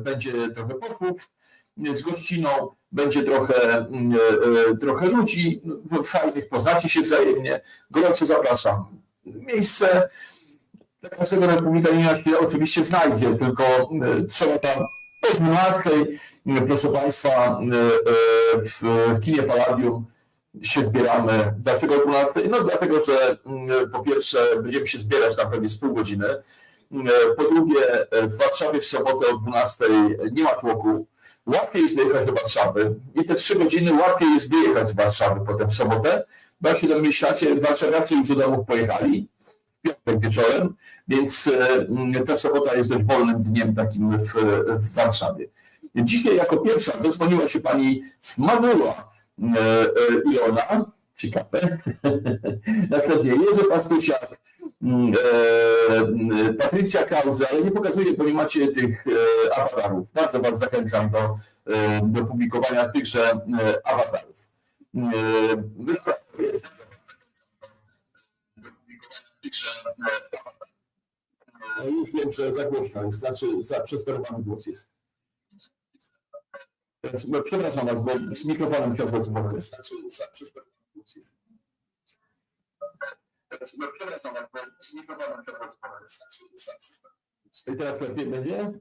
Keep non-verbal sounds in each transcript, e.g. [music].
będzie trochę posłów z gościną, będzie trochę, mm, e, trochę ludzi fajnych, poznacie się wzajemnie. Gorąco zapraszam. Miejsce dla każdego republikanina się oczywiście znajdzie, tylko e, trzeba tam po 12, proszę Państwa, e, e, w kinie Palladium się zbieramy. Dlaczego o 12? No dlatego, że mm, po pierwsze będziemy się zbierać tam pewnie z pół godziny. Mm, Po drugie, w Warszawie w sobotę o 12 nie ma tłoku. Łatwiej jest dojechać do Warszawy i te trzy godziny łatwiej jest wyjechać z Warszawy potem w sobotę, bo jak się domyślacie, warszawiacy już do domów pojechali w piątek wieczorem, więc e, ta sobota jest dość wolnym dniem takim w, w Warszawie. Dzisiaj jako pierwsza dozwoliła się pani Smawyła e, e, Ilona, ciekawe. [laughs] Następnie Jerzy Pastusiak, mm, e, Patrycja Kauza, ale nie pokazuję, bo nie macie tych e, awatarów. Bardzo Was zachęcam do, e, do publikowania tychże e, awatarów. E, wyspa- jest. E, Już wiem, że za głośno znaczy za przesterowany głos jest. No, Przepraszam Was, bo z mikrofonem tu mogę. Znaczy za przesterowany no, Przepraszam. I teraz lepiej będzie?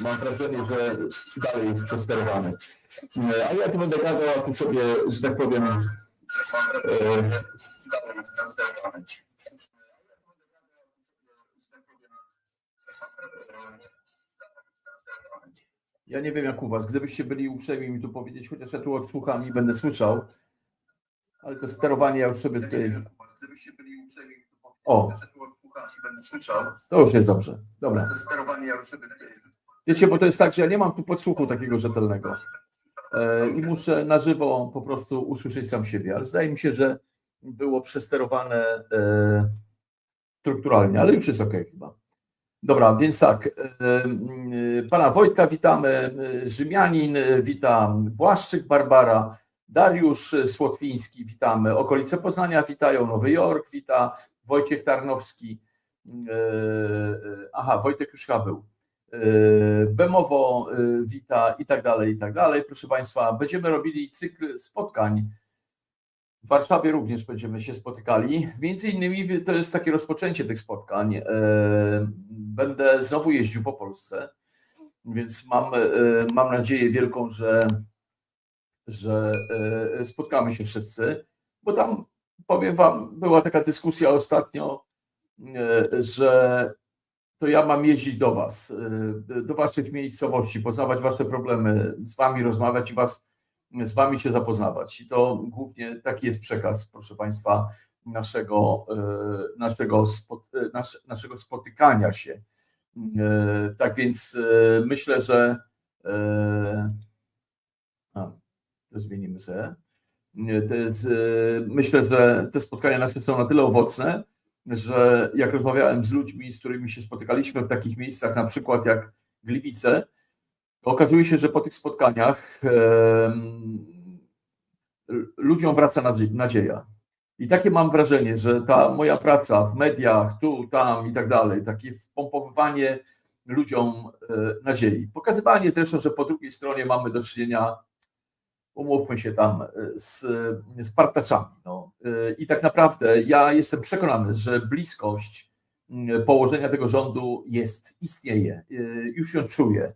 Mam wrażenie, że dalej jest przesterowany. A ja tu będę gadał, a tu sobie, że tak powiem, e. Ja nie wiem jak u was, gdybyście byli uprzejmi mi tu powiedzieć, chociaż ja tu odsłucham i będę słyszał, ale to sterowanie ja już sobie tutaj... O, to już jest dobrze. Dobra. Wiecie, bo to jest tak, że ja nie mam tu podsłuchu takiego rzetelnego E, i muszę na żywo po prostu usłyszeć sam siebie, ale zdaje mi się, że było przesterowane e, strukturalnie, ale już jest ok chyba. Dobra, więc tak, e, e, pana Wojtka witamy, e, Rzymianin witam, Błaszczyk Barbara, Dariusz Słotwiński witamy, okolice Poznania witają, Nowy Jork wita, Wojciech Tarnowski, aha, Wojtek już chyba był, Bemowo wita i tak dalej, i tak dalej. Proszę Państwa, będziemy robili cykl spotkań. W Warszawie również będziemy się spotykali. Między innymi to jest takie rozpoczęcie tych spotkań. E, Będę znowu jeździł po Polsce, więc mam, e, mam nadzieję wielką, że, że e, spotkamy się wszyscy, bo tam powiem Wam, była taka dyskusja ostatnio, że to ja mam jeździć do Was, do Waszych miejscowości, poznawać Wasze problemy, z Wami rozmawiać i Was, z Wami się zapoznawać. I to głównie taki jest przekaz, proszę Państwa, naszego, e, naszego, e, nasz, naszego spotykania się. E, Tak więc myślę, że a, to zmienimy sobie. Myślę, że te spotkania nasze są na tyle owocne, że jak rozmawiałem z ludźmi, z którymi się spotykaliśmy w takich miejscach, na przykład jak Gliwice, okazuje się, że po tych spotkaniach ludziom wraca nadzie- nadzieja. I takie mam wrażenie, że ta moja praca w mediach, tu, tam i tak dalej, takie wpompowywanie ludziom e, nadziei, pokazywanie też, że po drugiej stronie mamy do czynienia, umówmy się tam, e, z, z partaczami. No. E, I tak naprawdę ja jestem przekonany, że bliskość położenia tego rządu jest, istnieje, już ją czuję.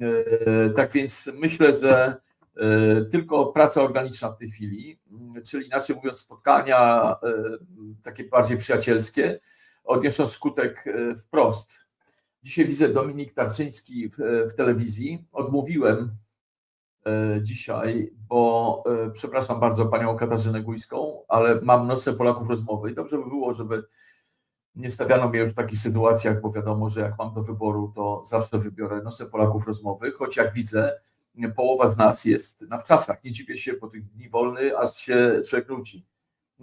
E, Tak więc myślę, że e, tylko praca organiczna w tej chwili, czyli inaczej mówiąc spotkania e, takie bardziej przyjacielskie, odniosą skutek wprost. Dzisiaj widzę Dominik Tarczyński w, w telewizji. Odmówiłem dzisiaj, bo przepraszam bardzo panią Katarzynę Gujską, ale mam nocne Polaków rozmowy i dobrze by było, żeby nie stawiano mnie już w takich sytuacjach, bo wiadomo, że jak mam do wyboru, to zawsze wybiorę nocne Polaków rozmowy, choć jak widzę, połowa z nas jest na wczasach. Nie dziwię się po tych dni wolny, aż się człowiek nudzi.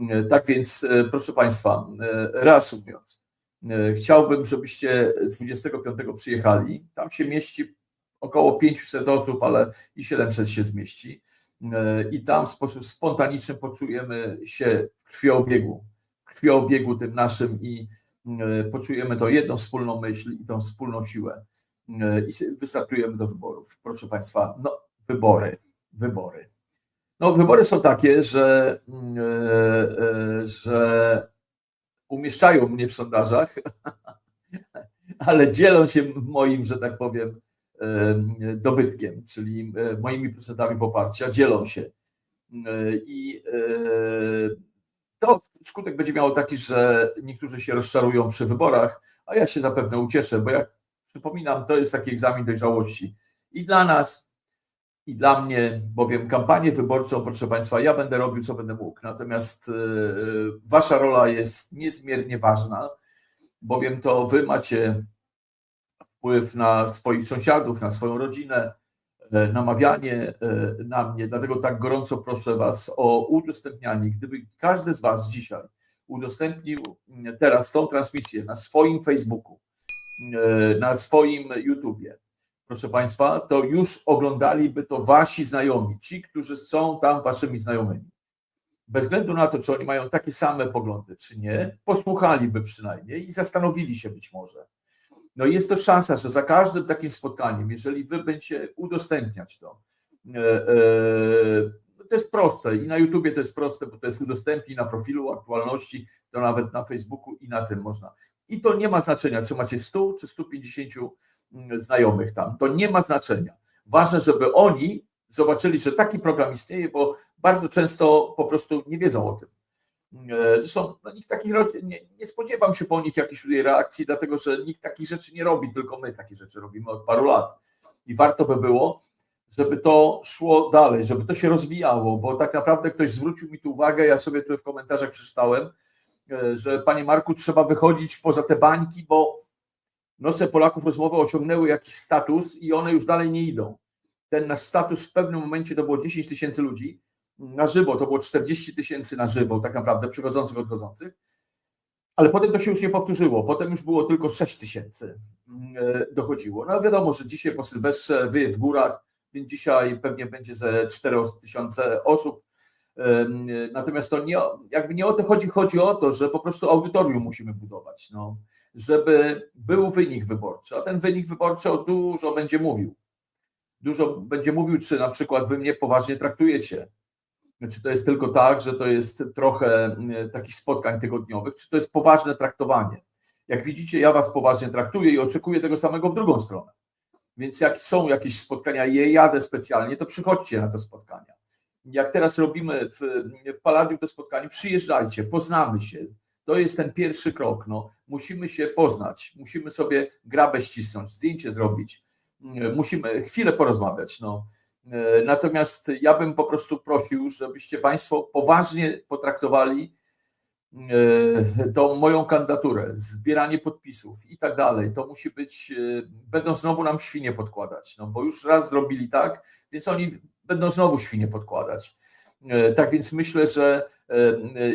E, Tak więc, e, proszę Państwa, e, reasumując, e, chciałbym, żebyście 25 przyjechali. Tam się mieści około 500 osób, ale i 700 się zmieści. I tam w sposób spontaniczny poczujemy się w krwiobiegu krwiobiegu tym naszym i poczujemy to jedną wspólną myśl i tą wspólną siłę e, i wystartujemy do wyborów. Proszę Państwa, no wybory, wybory. No wybory są takie, że, mm, e, e, że umieszczają mnie w sondażach, [laughs] ale dzielą się moim, że tak powiem, e, dobytkiem, czyli e, moimi procentami poparcia, dzielą się. E, I e, to skutek będzie miało taki, że niektórzy się rozczarują przy wyborach, a ja się zapewne ucieszę, bo jak przypominam, to jest taki egzamin dojrzałości i dla nas, i dla mnie, bowiem kampanię wyborczą, proszę Państwa, ja będę robił, co będę mógł. Natomiast e, Wasza rola jest niezmiernie ważna, bowiem to Wy macie wpływ na swoich sąsiadów, na swoją rodzinę, namawianie e, na mnie. Dlatego tak gorąco proszę Was o udostępnianie. Gdyby każdy z Was dzisiaj udostępnił mm, teraz tą transmisję na swoim Facebooku, e, na swoim YouTubie, proszę Państwa, to już oglądaliby to Wasi znajomi, ci, którzy są tam Waszymi znajomymi. Bez względu na to, czy oni mają takie same poglądy, czy nie, posłuchaliby przynajmniej i zastanowili się być może. No jest to szansa, że za każdym takim spotkaniem, jeżeli wy będziecie udostępniać to, e, e, to jest proste i na YouTubie to jest proste, bo to jest udostępnij na profilu aktualności, to nawet na Facebooku i na tym można. I to nie ma znaczenia, czy macie 100 czy 150 znajomych tam. To nie ma znaczenia. Ważne, żeby oni zobaczyli, że taki program istnieje, bo bardzo często po prostu nie wiedzą o tym. E, Zresztą no, nikt takich nie, nie spodziewam się po nich jakiejś reakcji, dlatego że nikt takich rzeczy nie robi, tylko my takie rzeczy robimy od paru lat. I warto by było, żeby to szło dalej, żeby to się rozwijało, bo tak naprawdę ktoś zwrócił mi tu uwagę, ja sobie tu w komentarzach przeczytałem, e, że panie Marku, trzeba wychodzić poza te bańki, bo noce Polaków rozmowy osiągnęły jakiś status i one już dalej nie idą. Ten nasz status w pewnym momencie to było 10 tysięcy ludzi, na żywo, to było 40 tysięcy na żywo, tak naprawdę przychodzących, odchodzących, ale potem to się już nie powtórzyło, potem już było tylko 6 tysięcy e, dochodziło. No wiadomo, że dzisiaj po Sylwestrze wyje w górach, więc dzisiaj pewnie będzie ze 4 tysiące osób, E, natomiast to nie, jakby nie o to chodzi, chodzi o to, że po prostu audytorium musimy budować, no, żeby był wynik wyborczy, a ten wynik wyborczy o dużo będzie mówił. Dużo będzie mówił, czy na przykład wy mnie poważnie traktujecie, czy to jest tylko tak, że to jest trochę mm, takich spotkań tygodniowych, czy to jest poważne traktowanie. Jak widzicie, ja was poważnie traktuję i oczekuję tego samego w drugą stronę. Więc jak są jakieś spotkania je jadę specjalnie, to przychodźcie na te spotkania. Jak teraz robimy w, w Palladium te spotkanie, przyjeżdżajcie, poznamy się. To jest ten pierwszy krok. No. Musimy się poznać, musimy sobie grabę ścisnąć, zdjęcie zrobić, musimy chwilę porozmawiać. No. E, Natomiast ja bym po prostu prosił, żebyście Państwo poważnie potraktowali e, tą moją kandydaturę, zbieranie podpisów i tak dalej. To musi być, e, będą znowu nam świnie podkładać, no bo już raz zrobili tak, więc oni będą znowu świnie podkładać. Tak więc myślę, że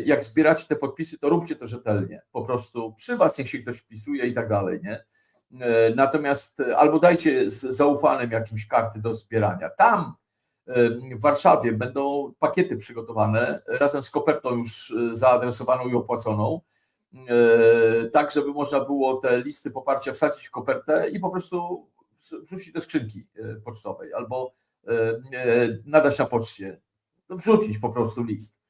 jak zbieracie te podpisy, to róbcie to rzetelnie. Po prostu przy was niech się ktoś wpisuje i tak dalej, nie? E, Natomiast e, albo dajcie z zaufanym jakimś karty do zbierania. Tam e, w Warszawie będą pakiety przygotowane razem z kopertą już zaadresowaną i opłaconą, tak żeby można było te listy poparcia wsadzić w kopertę i po prostu wrzucić do skrzynki pocztowej albo nadać na poczcie, wrzucić po prostu list.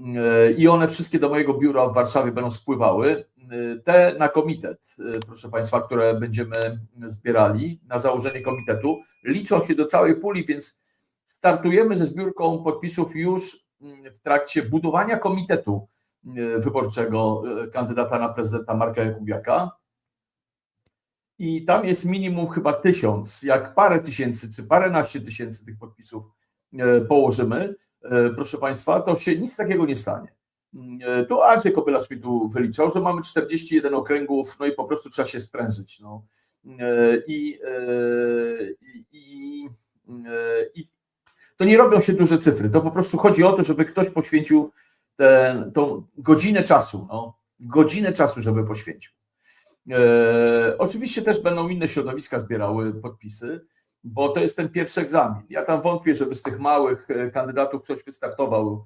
E, I one wszystkie do mojego biura w Warszawie będą spływały. E, Te na komitet, e, proszę Państwa, które będziemy zbierali na założenie komitetu, liczą się do całej puli, więc startujemy ze zbiórką podpisów już mm, w trakcie budowania komitetu wyborczego kandydata na prezydenta Marka Jakubiaka. I tam jest minimum chyba tysiąc. Jak parę tysięcy czy paręnaście tysięcy tych podpisów położymy, proszę Państwa, to się nic takiego nie stanie. E, Tu Andrzej Kopylacz mi tu wyliczał, że mamy 41 okręgów, no i po prostu trzeba się sprężyć. No. E, I, e, i, i, e, i to nie robią się duże cyfry. To po prostu chodzi o to, żeby ktoś poświęcił tę godzinę czasu, no, godzinę czasu, żeby poświęcił. E, oczywiście też będą inne środowiska zbierały podpisy, bo to jest ten pierwszy egzamin. Ja tam wątpię, żeby z tych małych e, kandydatów ktoś wystartował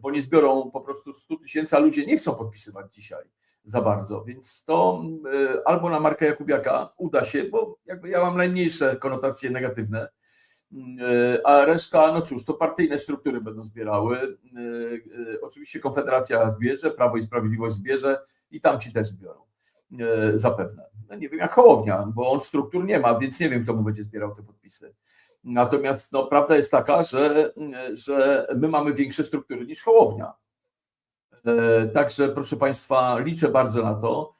bo nie zbiorą po prostu 100 tysięcy, a ludzie nie chcą podpisywać dzisiaj za bardzo, więc to e, albo na Marka Jakubiaka uda się, bo jakby ja mam najmniejsze konotacje negatywne, e, a reszta, no cóż, to partyjne struktury będą zbierały. Oczywiście Konfederacja zbierze, Prawo i Sprawiedliwość zbierze i tamci też zbiorą. Zapewne. No nie wiem jak Hołownia, bo on struktur nie ma, więc nie wiem, kto mu będzie zbierał te podpisy. Natomiast no, prawda jest taka, że, że my mamy większe struktury niż Hołownia. E, także proszę Państwa, liczę bardzo na to,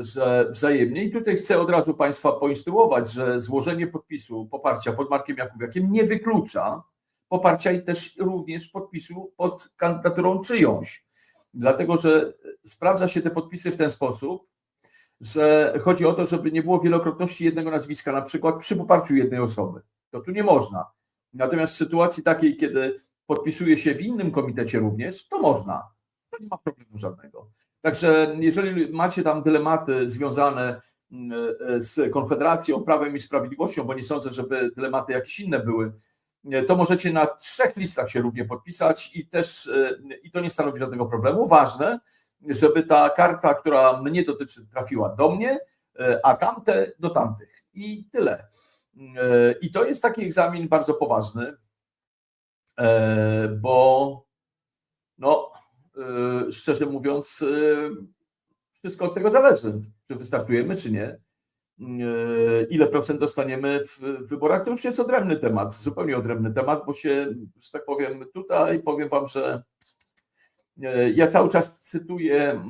że wzajemnie i tutaj chcę od razu Państwa poinstruować, że złożenie podpisu poparcia pod Markiem Jakubiakiem nie wyklucza poparcia i też również podpisu pod kandydaturą czyjąś. Dlatego, że sprawdza się te podpisy w ten sposób, że chodzi o to, żeby nie było wielokrotności jednego nazwiska, na przykład przy poparciu jednej osoby. To tu nie można. Natomiast w sytuacji takiej, kiedy podpisuje się w innym komitecie również, to można to nie ma problemu żadnego. Także jeżeli macie tam dylematy związane mm, z Konfederacją, Prawem i Sprawiedliwością, bo nie sądzę, żeby dylematy jakieś inne były, to możecie na trzech listach się równie podpisać i też i to nie stanowi żadnego problemu. Ważne, żeby ta karta, która mnie dotyczy, trafiła do mnie, a tamte do tamtych. I tyle. I to jest taki egzamin bardzo poważny, bo no, szczerze mówiąc, wszystko od tego zależy, czy wystartujemy, czy nie. Ile procent dostaniemy w wyborach, to już jest odrębny temat, zupełnie odrębny temat, bo się, że tak powiem, tutaj powiem Wam, że ja cały czas cytuję,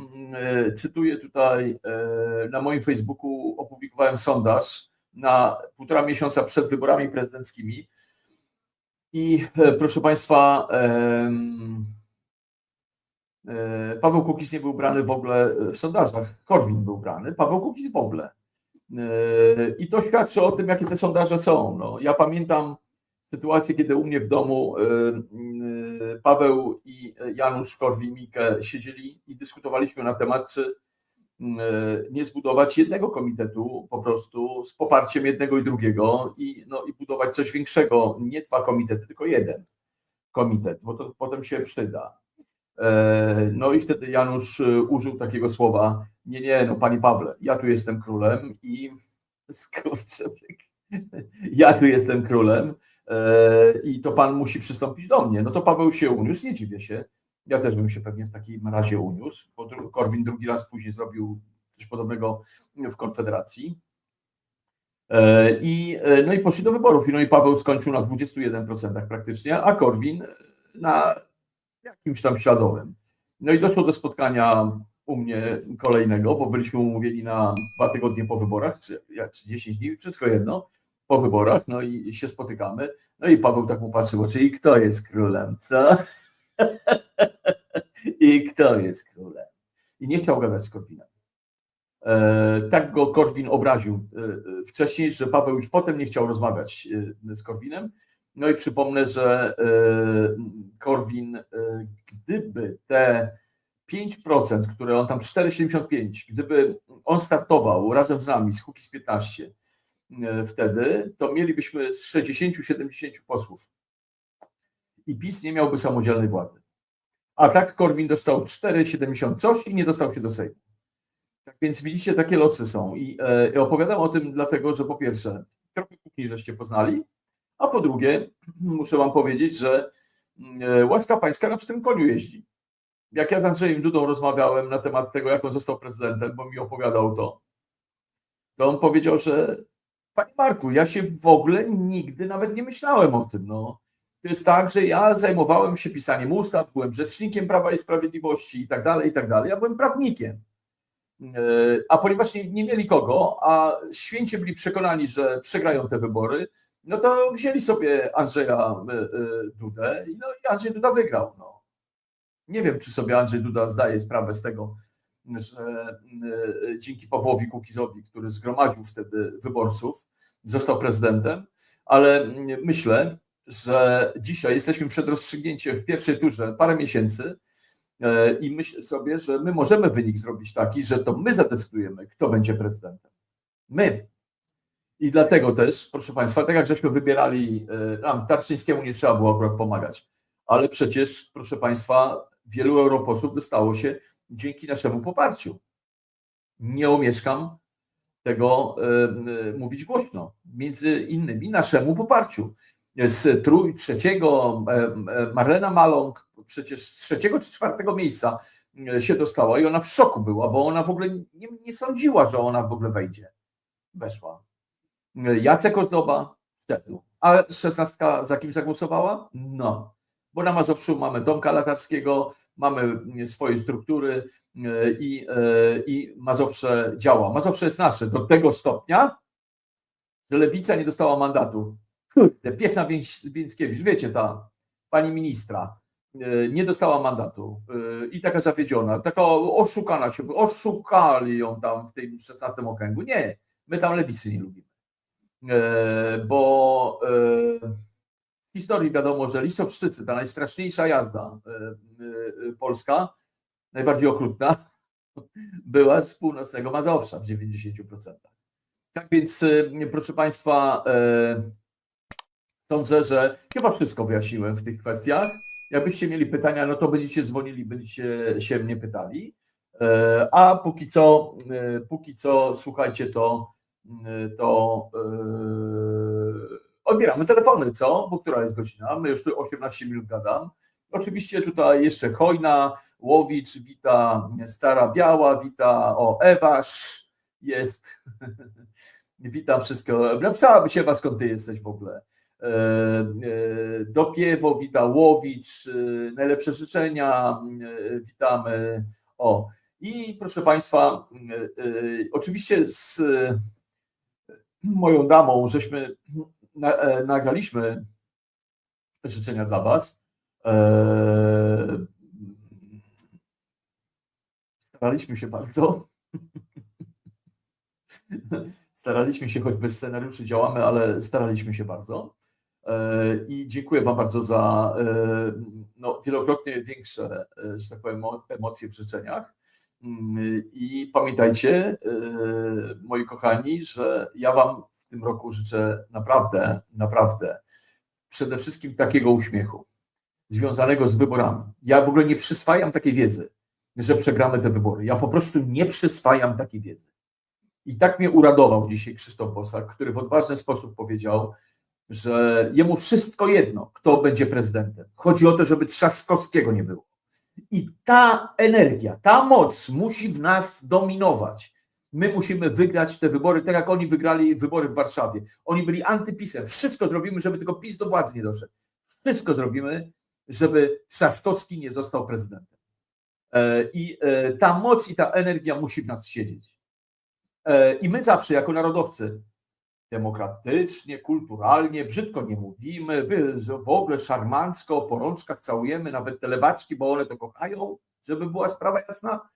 cytuję tutaj na moim Facebooku, opublikowałem sondaż na półtora miesiąca przed wyborami prezydenckimi. I proszę Państwa, E, Paweł Kukiz nie był brany w ogóle w sondażach. Korwin był brany, Paweł Kukiz w ogóle. E, I to świadczy o tym, jakie te sondaże są. No, ja pamiętam sytuację, kiedy u mnie w domu e, Paweł i Janusz Korwin-Mikke siedzieli i dyskutowaliśmy na temat, czy nie zbudować jednego komitetu po prostu z poparciem jednego i drugiego i, no, i budować coś większego, nie dwa komitety, tylko jeden komitet, bo to potem się przyda. E, no i wtedy Janusz użył takiego słowa, nie, nie, no Panie Pawle, ja tu jestem królem i [laughs] skurczę, [laughs] ja tu jestem królem i to Pan musi przystąpić do mnie. No to Paweł się uniósł, nie dziwię się. Ja też bym się pewnie w takim razie uniósł, bo Korwin drugi raz później zrobił coś podobnego w Konfederacji. I, no i poszli do wyborów. No i Paweł skończył na 21% praktycznie, a Korwin na jakimś tam śladowym. No i doszło do spotkania u mnie kolejnego, bo byliśmy umówieni na dwa tygodnie po wyborach, czy, czy 10 dni, wszystko jedno, po wyborach, no i się spotykamy. No i Paweł tak mu patrzy w i kto jest królem, co? [laughs] I kto jest królem? I nie chciał gadać z Korwinem. E, tak go Korwin obraził e, e, wcześniej, że Paweł już potem nie chciał rozmawiać z Korwinem, no i przypomnę, że Korwin, gdyby te 5%, które on tam 4,75, gdyby on startował razem z nami, z Kukiz 15 e, wtedy, to mielibyśmy z 60-70 posłów. I PiS nie miałby samodzielnej władzy. A tak Korwin dostał 4,70 coś i nie dostał się do Sejmu. Tak więc widzicie, takie losy są. I, i opowiadam o tym dlatego, że po pierwsze, trochę kuchni żeście poznali, a po drugie, muszę Wam powiedzieć, że e, łaska pańska na pstrym koniu jeździ. Jak ja z Andrzejem Dudą rozmawiałem na temat tego, jak on został prezydentem, bo mi opowiadał to, to on powiedział, że Panie Marku, ja się w ogóle nigdy nawet nie myślałem o tym. No. To jest tak, że ja zajmowałem się pisaniem ustaw, byłem rzecznikiem Prawa i Sprawiedliwości i tak dalej, i tak dalej. Ja byłem prawnikiem. E, a ponieważ nie, nie mieli kogo, a święcie byli przekonani, że przegrają te wybory, no to wzięli sobie Andrzeja e, e, Dudę no, i Andrzej Duda wygrał. No. Nie wiem, czy sobie Andrzej Duda zdaje sprawę z tego, dzięki Pawłowi Kukizowi, który zgromadził wtedy wyborców, został prezydentem, ale myślę, że dzisiaj jesteśmy przed rozstrzygnięciem w pierwszej turze parę miesięcy i myślę sobie, że my możemy wynik zrobić taki, że to my zadecydujemy, kto będzie prezydentem. My, i dlatego też, proszę Państwa, tak jak żeśmy wybierali, nam e, Tarczyńskiemu nie trzeba było akurat pomagać, ale przecież, proszę Państwa, wielu europosłów dostało się dzięki naszemu poparciu. Nie omieszkam tego e, e, mówić głośno, między innymi naszemu poparciu. Z trój, trzeciego e, e, Marlena Maląg, przecież z trzeciego czy czwartego miejsca e, się dostała i ona w szoku była, bo ona w ogóle nie, nie sądziła, że ona w ogóle wejdzie. Weszła. Jacek Ozdoba wszedł. A szesnastka za kim zagłosowała? No. Bo na Mazowszu mamy Domka Latarskiego, mamy swoje struktury e, i, e, i Mazowsze działa. Mazowsze jest nasze do tego stopnia, że Lewica nie dostała mandatu. Kurde, Piechna Więc- Więckiewicz, wiecie ta pani ministra, e, nie dostała mandatu i taka zawiedziona, taka oszukana się, oszukali ją tam w tym 16 okręgu. Nie, my tam lewicy nie lubimy. Bo historii wiadomo, że Listowszczycy, ta najstraszniejsza jazda e, e, polska, najbardziej okrutna, [laughs] była z północnego Mazowsza w 90%. Tak więc, e, proszę Państwa, sądzę, że chyba wszystko wyjaśniłem w tych kwestiach. Jakbyście mieli pytania, no to będziecie dzwonili, będziecie się mnie pytali. A póki co, póki co, słuchajcie, to, to odbieramy telefony, co? Bo która jest godzina? My już tu 18 minut gadam. Oczywiście tutaj jeszcze Hojna, Łowicz, wita Stara Biała, wita o Ewasz jest. [laughs] Witam wszystko. Napisałaby się was, skąd ty jesteś w ogóle. E, e, Dopiewo, wita Łowicz, e, najlepsze życzenia, witamy. O, i proszę Państwa, oczywiście z moją damą, żeśmy nagraliśmy życzenia dla Was. E, Staraliśmy się bardzo. [laughs] Staraliśmy się, choć bez scenariuszy działamy, ale staraliśmy się bardzo. E, I dziękuję Wam bardzo za e, no, wielokrotnie większe, e, że tak powiem, emo- emocje w życzeniach. Mm, I pamiętajcie, e, moi kochani, że ja Wam tym roku życzę naprawdę, naprawdę przede wszystkim takiego uśmiechu związanego z wyborami. Ja w ogóle nie przyswajam takiej wiedzy, że przegramy te wybory. Ja po prostu nie przyswajam takiej wiedzy. I tak mnie uradował dzisiaj Krzysztof Bosak, który w odważny sposób powiedział, że jemu wszystko jedno, kto będzie prezydentem. Chodzi o to, żeby Trzaskowskiego nie było. I ta energia, ta moc musi w nas dominować. My musimy wygrać te wybory, tak jak oni wygrali wybory w Warszawie. Oni byli antypisem. Wszystko zrobimy, żeby tylko PiS do władzy nie doszedł. Wszystko zrobimy, żeby Trzaskowski nie został prezydentem. E, I e, ta moc i ta energia musi w nas siedzieć. E, I my zawsze, jako narodowcy, demokratycznie, kulturalnie, brzydko nie mówimy, w ogóle szarmancko, po rączkach całujemy, nawet te lewaczki, bo one to kochają, żeby była sprawa jasna.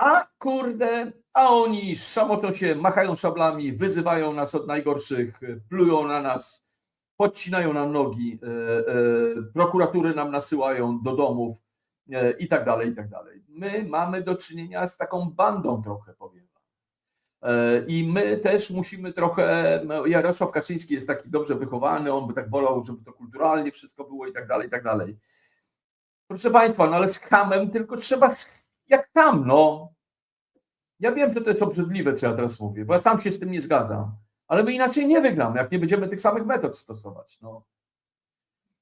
A kurde, a oni szamotą się, machają szablami, wyzywają nas od najgorszych, plują na nas, podcinają nam nogi, e, e, prokuratury nam nasyłają do domów e, i tak dalej, i tak dalej. My mamy do czynienia z taką bandą trochę, powiem I my też musimy trochę, no, Jarosław Kaczyński jest taki dobrze wychowany, on by tak wolał, żeby to kulturalnie wszystko było i tak dalej, i tak dalej. Proszę Państwa, no ale z hamem tylko trzeba, z- jak ham, no. Ja wiem, że to jest obrzydliwe, co ja teraz mówię, bo ja sam się z tym nie zgadzam, ale my inaczej nie wygramy, jak nie będziemy tych samych metod stosować, no.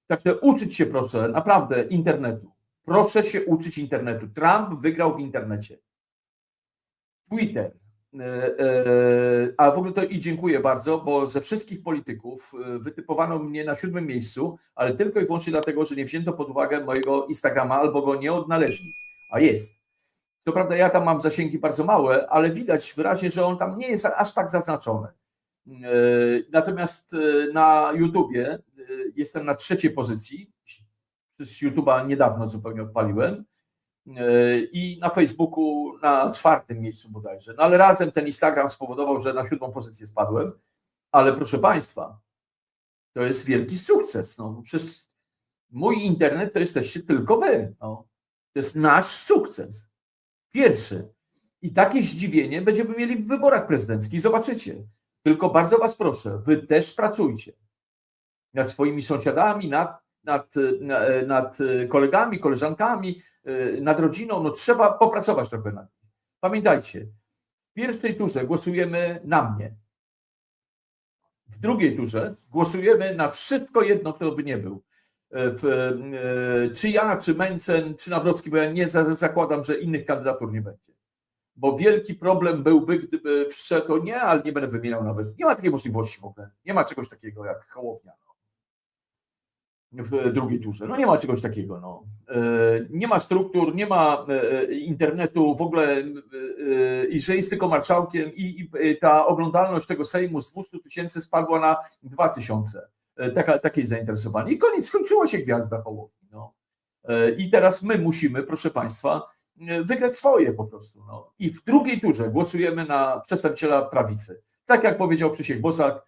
Także uczyć się proszę, naprawdę, internetu. Proszę się uczyć internetu. Trump wygrał w internecie. Twitter. E, e, A w ogóle to i dziękuję bardzo, bo ze wszystkich polityków e, wytypowano mnie na siódmym miejscu, ale tylko i wyłącznie dlatego, że nie wzięto pod uwagę mojego Instagrama albo go nie odnaleźli. A jest. To prawda, ja tam mam zasięgi bardzo małe, ale widać wyraźnie, że on tam nie jest aż tak zaznaczony. E, Natomiast e, na YouTubie e, jestem na trzeciej pozycji. Z YouTube'a niedawno zupełnie odpaliłem. I na Facebooku na czwartym miejscu bodajże. No ale razem ten Instagram spowodował, że na siódmą pozycję spadłem. Ale proszę Państwa, to jest wielki sukces. No, przecież mój internet to jesteście tylko Wy. No. To jest nasz sukces. Pierwszy. I takie zdziwienie będziemy mieli w wyborach prezydenckich. Zobaczycie. Tylko bardzo Was proszę, Wy też pracujcie nad swoimi sąsiadami, nad, nad, na- nad kolegami, koleżankami, y, nad rodziną, no trzeba popracować trochę nad tym. Pamiętajcie, w pierwszej turze głosujemy na mnie. W drugiej turze głosujemy na wszystko jedno, kto by nie był. E, W, e, czy ja, czy Mencen, czy Nawrocki, bo ja nie za- zakładam, że innych kandydatur nie będzie. Bo wielki problem byłby, gdyby wszedł, nie, ale nie będę wymieniał nawet. Nie ma takiej możliwości w ogóle. Nie ma czegoś takiego jak Hołownia. no. W drugiej turze. No nie ma czegoś takiego. No. E, Nie ma struktur, nie ma internetu w ogóle i że jest tylko marszałkiem i, i ta oglądalność tego Sejmu z 200 tysięcy spadła na 2 tysiące. E, Taka, takie zainteresowanie. I koniec, skończyła się gwiazda Hołowni. No. E, I teraz my musimy, proszę Państwa, e, wygrać swoje po prostu. No. I w drugiej turze głosujemy na przedstawiciela prawicy. Tak jak powiedział Krzysiek Bosak,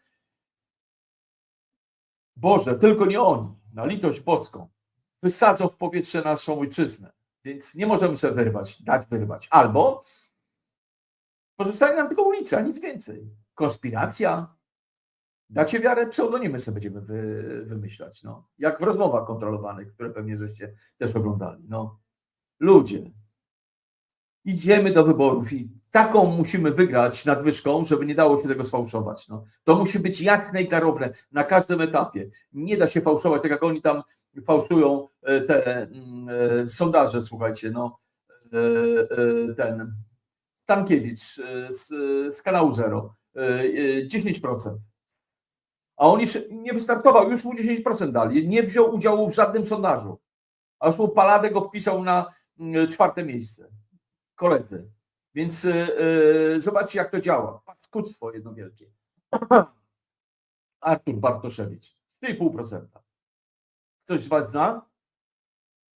Boże, tylko nie oni, na litość boską, wysadzą w powietrze naszą ojczyznę, więc nie możemy sobie wyrwać, dać wyrwać. Albo pozostanie nam tylko ulica, nic więcej. Konspiracja, dacie wiarę, pseudonimy sobie będziemy wy, wymyślać. No. Jak w rozmowach kontrolowanych, które pewnie żeście też oglądali. No. Ludzie, idziemy do wyborów i taką musimy wygrać nadwyżką, żeby nie dało się tego sfałszować. No. To musi być jasne i klarowne na każdym etapie. Nie da się fałszować, tak jak oni tam fałszują e, te mm, e, sondaże, słuchajcie, no. E, e, Ten Stankiewicz e, z, z kanału Zero, e, e, 10%. A on już nie wystartował, już mu 10% dali. Nie wziął udziału w żadnym sondażu. A już mu Paladę go wpisał na mm, czwarte miejsce. Koledzy. Więc e, zobaczcie, jak to działa. Paskudztwo jedno wielkie. [clears throat] Artur Bartoszewicz, 3,5%. Ktoś z Was zna?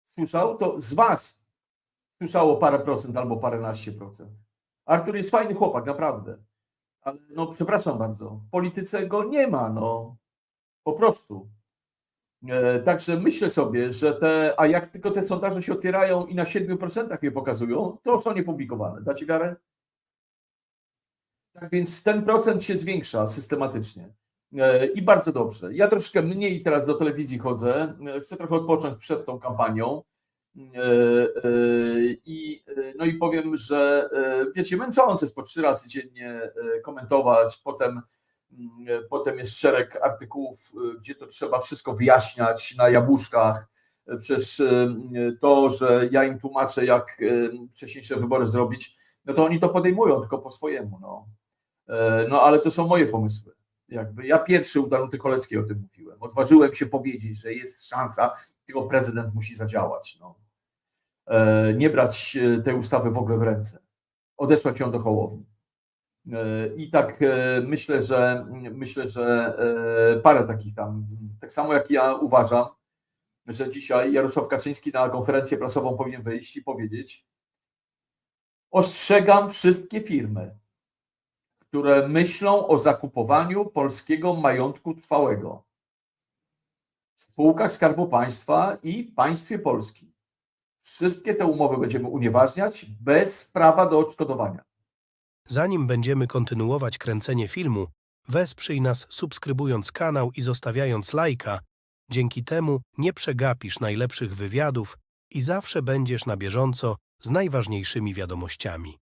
Słyszał? To z Was słyszało parę procent albo paręnaście procent. Artur jest fajny chłopak, naprawdę. Ale no, przepraszam bardzo, w polityce go nie ma, no. Po prostu. E, Także myślę sobie, że te, a jak tylko te sondaże się otwierają i na 7% je pokazują, to są niepublikowane. Dacie garę? Tak więc ten procent się zwiększa systematycznie. E, I bardzo dobrze. Ja troszkę mniej teraz do telewizji chodzę. E, Chcę trochę odpocząć przed tą kampanią. E, e, I, e, no i powiem, że wiecie, męczące jest po trzy razy dziennie komentować, potem, mm, potem jest szereg artykułów, gdzie to trzeba wszystko wyjaśniać na jabłuszkach. Przecież to, że ja im tłumaczę, jak wcześniejsze wybory zrobić, no to oni to podejmują tylko po swojemu. No, no ale to są moje pomysły. Jakby ja pierwszy u Danuty Koleckiej o tym mówiłem. Odważyłem się powiedzieć, że jest szansa, tylko prezydent musi zadziałać. No. E, Nie brać e, tej ustawy w ogóle w ręce. Odesłać ją do Hołowni. E, I tak myślę, że myślę, że parę takich tam, tak samo jak ja uważam, że dzisiaj Jarosław Kaczyński na konferencję prasową powinien wyjść i powiedzieć: Ostrzegam wszystkie firmy, które myślą o zakupowaniu polskiego majątku trwałego w spółkach Skarbu Państwa i w państwie polskim. Wszystkie te umowy będziemy unieważniać bez prawa do odszkodowania. Zanim będziemy kontynuować kręcenie filmu, wesprzyj nas subskrybując kanał i zostawiając lajka. Dzięki temu nie przegapisz najlepszych wywiadów i zawsze będziesz na bieżąco z najważniejszymi wiadomościami.